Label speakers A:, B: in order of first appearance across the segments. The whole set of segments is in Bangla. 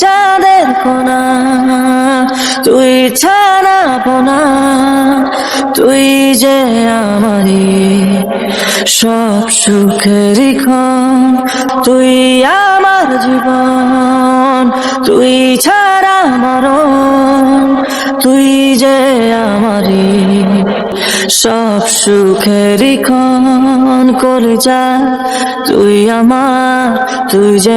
A: চাঁদের কোনা, তুই ছাড়া পোনা তুই যে আমারি সব ক্ষণ, তুই আমার জীবন, তুই ছাড়া মরণ, তুই যে আমারি সব সুখেরই ক্ষণ করে যা তুই আমার, তুই যে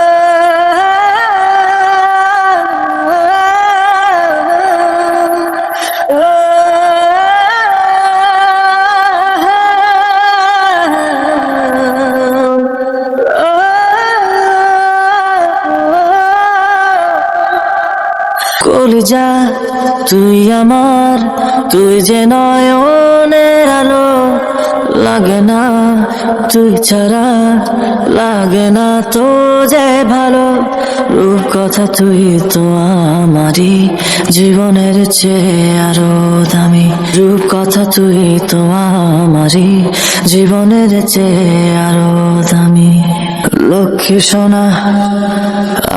A: কলিজা তুই আমার, তুই যে নয়নের আলো, লাগে না। তুই ছাড়া লাগে না তো যে ভালো। রূপ কথা তুই তো আমারই জীবনের চেয়ে আরও দামি। রূপ কথা তুই তো আমারই জীবনের চেয়ে আরও দামি। লক্ষ্মী সোনা